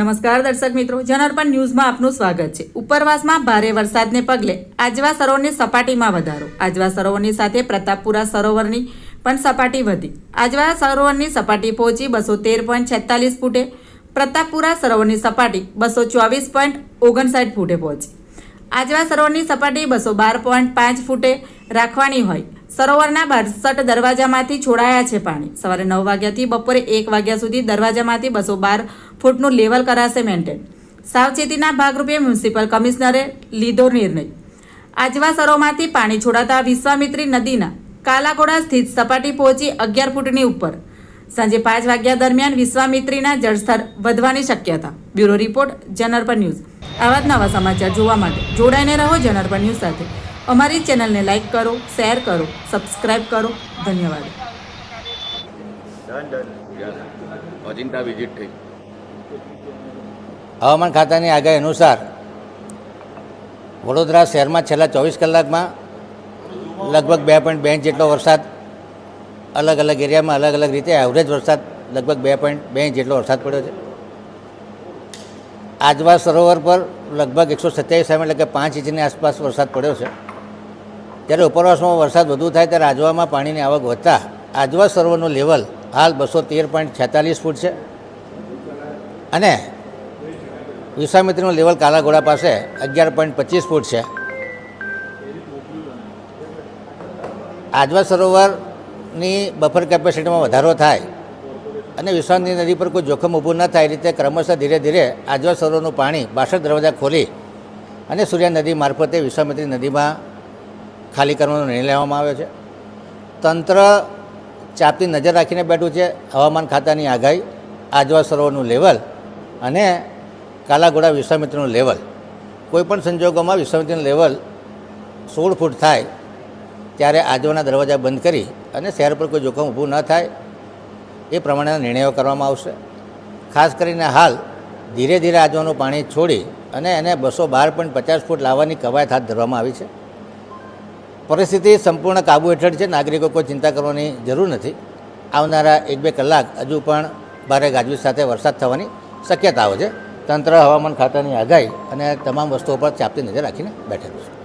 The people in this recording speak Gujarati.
નમસ્કાર દર્શક મિત્રો જનઅર્પણ ન્યૂઝમાં આપનું સ્વાગત છે. ઉપરવાસમાં ભારે વરસાદને પગલે આજવા સરોવરની સપાટીમાં વધારો. આજવા સરોવરની સાથે પ્રતાપપુરા સરોવરની પણ સપાટી વધી. આજવા સરોવરની સપાટી પહોંચી બસો તેર પોઈન્ટ છેતાલીસ ફૂટે. પ્રતાપપુરા સરોવરની સપાટી બસો ચોવીસ પોઈન્ટ ઓગણસાઠ ફૂટે પહોંચી. આજવા સરોવરની સપાટી બસો બાર પોઈન્ટ પાંચ ફૂટે રાખવાની હોય. સરોવરના બાસઠ દરવાજામાંથી છોડાયા છે પાણી. સવારે નવ વાગ્યાથી બપોરે એક વાગ્યા સુધી દરવાજામાંથી બસો બાર ફૂટનું લેવલ કરાશે મેન્ટેન. સાવચેતીના ભાગરૂપે મ્યુનિસિપલ કમિશનરે લીધો નિર્ણય. આજવા સરોવરમાંથી પાણી છોડાતા વિશ્વામિત્રી નદીના કાલાકોડા સ્થિત સપાટી પહોંચી અગિયાર ફૂટની ઉપર. સાંજે પાંચ વાગ્યા દરમિયાન વિશ્વામિત્રીના જળસ્તર વધવાની શક્યતા. બ્યુરો રિપોર્ટ જનરપર ન્યૂઝ. આવા જ નવા સમાચાર જોવા માટે જોડાઈને રહો જનરપર ન્યૂઝ સાથે. અમારી ચેનલને લાઇક કરો શેર કરો સબસ્ક્રાઇબ કરો. ધન્યવાદ. અજિંતા વિઝિટ થઈ. હવામાન ખાતાની આગાહી અનુસાર વડોદરા શહેરમાં છેલ્લા ચોવીસ કલાકમાં લગભગ બે પોઈન્ટ બે ઇંચ જેટલો વરસાદ, અલગ અલગ એરિયામાં અલગ અલગ રીતે એવરેજ વરસાદ લગભગ બે પોઈન્ટ બે ઇંચ જેટલો વરસાદ પડ્યો છે. આજવા સરોવર પર લગભગ એકસો સત્યાવીસ એમ એટલે કે પાંચ ઇંચની આસપાસ વરસાદ પડ્યો છે. જ્યારે ઉપરવાસમાં વરસાદ વધુ થાય ત્યારે આજવામાં પાણીની આવક વધતા આજવા સરોવરનું લેવલ હાલ બસો તેર પોઈન્ટ છેતાલીસ ફૂટ છે. અને વિશ્વામિત્રીનું લેવલ કાલાઘોડા પાસે અગિયાર પોઈન્ટ પચીસ ફૂટ છે. આજવા સરોવરની બફર કેપેસિટીમાં વધારો થાય અને વિશ્વામિત્રી નદી પર કોઈ જોખમ ઊભું ન થાય એ રીતે ક્રમશઃ ધીરે ધીરે આજવા સરોવરનું પાણી બાસઠ દરવાજા ખોલી અને સૂર્યા નદી મારફતે વિશ્વામિત્રી નદીમાં ખાલી કરવાનો નિર્ણય લેવામાં આવ્યો છે. તંત્ર ચાપતી નજર રાખીને બેઠું છે. હવામાન ખાતાની આગાહી આજવા સરોવરનું લેવલ અને કાલાઘોડા વિશ્વામિત્રનું લેવલ કોઈપણ સંજોગોમાં વિશ્વામિત્રનું લેવલ સોળ ફૂટ થાય, ત્યારે આજવાના દરવાજા બંધ કરી અને શહેર પર કોઈ જોખમ ઊભું ન થાય, એ પ્રમાણેના નિર્ણયો કરવામાં આવશે. ખાસ કરીને હાલ ધીરે ધીરે આજવાનું પાણી છોડી અને એને બસો બાર પોઈન્ટ પચાસ ફૂટ લાવવાની કવાયત હાથ ધરવામાં આવી છે. પરિસ્થિતિ સંપૂર્ણ કાબુ હેઠળ છે, નાગરિકો કોઈ ચિંતા કરવાની જરૂર નથી. આવનારા એક બે કલાક હજુ પણ ભારે ગાજવીજ સાથે વરસાદ થવાની શક્યતાઓ છે. તંત્ર, હવામાન ખાતાની આગાહી અને તમામ વસ્તુઓ પર ચાપતી નજર રાખીને બેઠેલું છે.